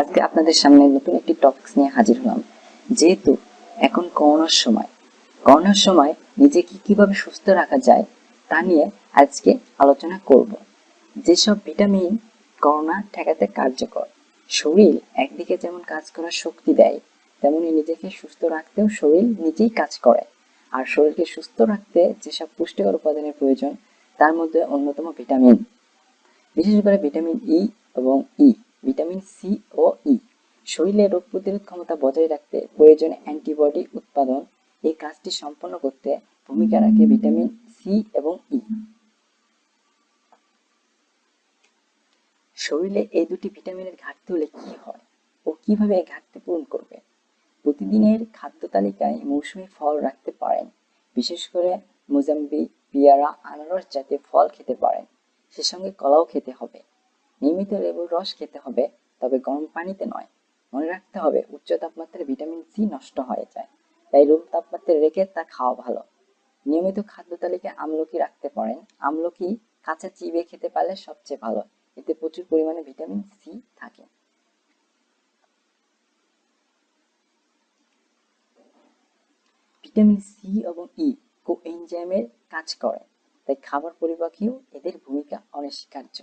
আজকে আপনাদের সামনে নতুন একটি টপিকস নিয়ে হাজির হলাম। যেহেতু এখন করোনার সময় করোনার সময় নিজেকে কীভাবে সুস্থ রাখা যায় তা নিয়ে আজকে আলোচনা করব। যেসব ভিটামিন করোনা ঠেকাতে কার্যকর, শরীর একদিকে যেমন কাজ করার শক্তি দেয়, তেমনি নিজেকে সুস্থ রাখতেও শরীর নিজেই কাজ করে। আর শরীরকে সুস্থ রাখতে যেসব পুষ্টিকর উপাদানের প্রয়োজন, তার মধ্যে অন্যতম ভিটামিন বিশেষ করে ভিটামিন ই এবং ই ভিটামিন সি ও ই শরীরে রোগ প্রতিরোধ ক্ষমতা বজায় রাখতে প্রয়োজন অ্যান্টিবডি উৎপাদন। এই কাজটি সম্পন্ন করতে ভূমিকা রাখে ভিটামিন সি এবং ই শরীরে এই দুটি ভিটামিনের ঘাটতি হলে কি হয় ও কীভাবে এই ঘাটতি পূরণ করবে? প্রতিদিনের খাদ্য তালিকায় মৌসুমী ফল রাখতে পারেন। বিশেষ করে মোজাম্বি পেয়ারা, আনারস জাতীয় ফল খেতে পারেন। সে সঙ্গে কলাও খেতে হবে। নিয়মিত লেবুর রস খেতে হবে, তবে গরম পানিতে নয়। মনে রাখতে হবে, উচ্চ তাপমাত্রায় ভিটামিন সি নষ্ট হয়ে যায়। তাই রুম তাপমাত্রায় রেখে তা খাওয়া ভালো। নিয়মিত খাদ্য তালিকায় আমলকি রাখতে পারেন। আমলকি কাঁচা চিবে খেতে পারলে সবচেয়ে ভালো। এতে প্রচুর পরিমাণে ভিটামিন সি থাকে। ভিটামিন সি এবং ই কো কোএনজাইমের কাজ করে, তাই খাবার পরিপাকেও এদের ভূমিকা অনস্বীকার্য।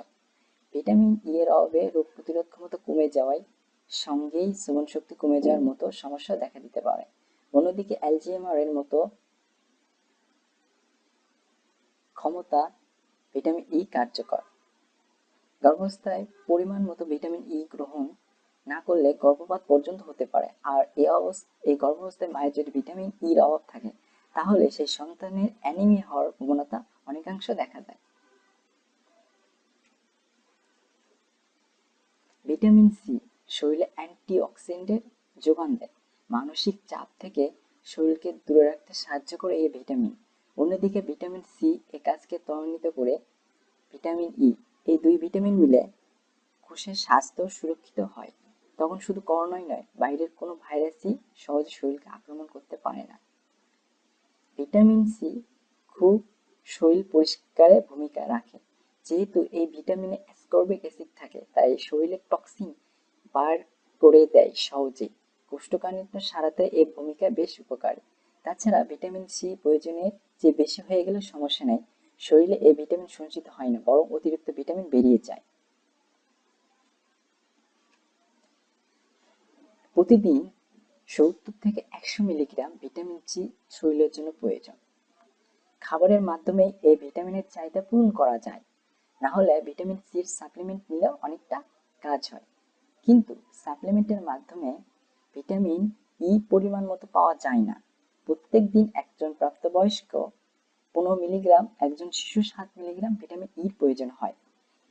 ভিটামিন ই এর অভাবে রোগ প্রতিরোধ ক্ষমতা কমে যাওয়ায় সঙ্গেই শ্রবণ শক্তি কমে যাওয়ার মতো সমস্যা দেখা দিতে পারে। অন্যদিকে অ্যালজিএমআর এর মতো ক্ষমতা ভিটামিন ই কার্যকর। গর্ভাবস্থায় পরিমাণ মতো ভিটামিন ই গ্রহণ না করলে গর্ভপাত পর্যন্ত হতে পারে। আর এই অবস্থা, এই গর্ভাবস্থায় মায়ের যদি ভিটামিন ইর অভাব থাকে, তাহলে সেই সন্তানের অ্যানিমিয়া হওয়ার প্রবণতা অনেকাংশ দেখা যায় ভিটামিন সি শরীরে অ্যান্টিঅক্সিডেন্টের যোগান দেয়। মানসিক চাপ থেকে শরীরকে দূরে রাখতে সাহায্য করে এই ভিটামিন। অন্যদিকে ভিটামিন সি এ কাজকে ত্বরান্বিত করে ভিটামিন ই এই দুই ভিটামিন মিলে কোষের স্বাস্থ্য সুরক্ষিত হয়। তখন শুধু করোনাই নয়, বাইরের কোনো ভাইরাসই সহজে শরীরকে আক্রমণ করতে পারে না। ভিটামিন সি খুব শরীর পরিষ্কারে ভূমিকা রাখে। যেহেতু এই ভিটামিনে অ্যাসকর্বিক অ্যাসিড থাকে, তাই শরীরে টক্সিন বার করে দেয় সহজেই। কোষ্ঠকাঠিন্য সারাতে এই ভূমিকা বেশ উপকারী। তাছাড়া ভিটামিন সি প্রয়োজনের যে বেশি হয়ে গেলে সমস্যা নেই। শরীরে এই ভিটামিন সঞ্চিত হয় না, বরং অতিরিক্ত ভিটামিন বেরিয়ে যায়। প্রতিদিন সত্তর থেকে একশো মিলিগ্রাম ভিটামিন সি শরীরের জন্য প্রয়োজন। খাবারের মাধ্যমে এই ভিটামিনের চাহিদা পূরণ করা যায়। না হলে ভিটামিন সির সাপ্লিমেন্ট নিলেও অনেকটা কাজ হয়। কিন্তু সাপ্লিমেন্টের মাধ্যমে ভিটামিন ই পরিমাণ মতো পাওয়া যায় না। প্রত্যেক দিন একজন প্রাপ্তবয়স্ক পনেরো মিলিগ্রাম একজন শিশু সাত মিলিগ্রাম ভিটামিন ইর প্রয়োজন হয়।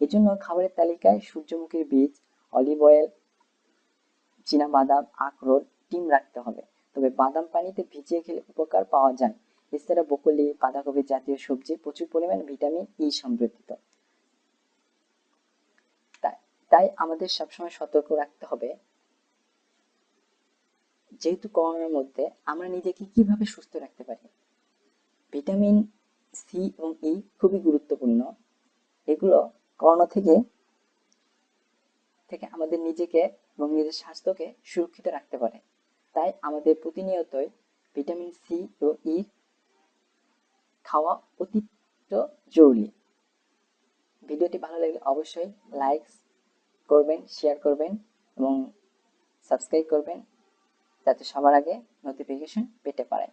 এজন্য খাবারের তালিকায় সূর্যমুখীর বীজ অলিভ অয়েল বাদাম আখরোট, ডিম রাখতে হবে। তবে বাদাম পানিতে ভিজিয়ে খেলে উপকার পাওয়া যায়। এছাড়া বকলি বাঁধাকপি জাতীয় সবজি প্রচুর পরিমাণে ভিটামিন ই সমৃদ্ধিত। তাই আমাদের সবসময় সতর্ক রাখতে হবে। যেহেতু করোনার মধ্যে আমরা নিজেকে কীভাবে সুস্থ রাখতে পারি? ভিটামিন সি এবং ই খুবই গুরুত্বপূর্ণ। এগুলো করোনা থেকে থেকে আমাদের নিজেকে এবং নিজের স্বাস্থ্যকে সুরক্ষিত রাখতে পারে। তাই আমাদের প্রতিনিয়তই ভিটামিন সি ও ই খাওয়া অতিরিক্ত জরুরি। ভিডিওটি ভালো লাগলে অবশ্যই লাইক করবেন শেয়ার করবেন এবং সাবস্ক্রাইব করবেন যাতে সবার আগে নোটিফিকেশন পেতে পারেন।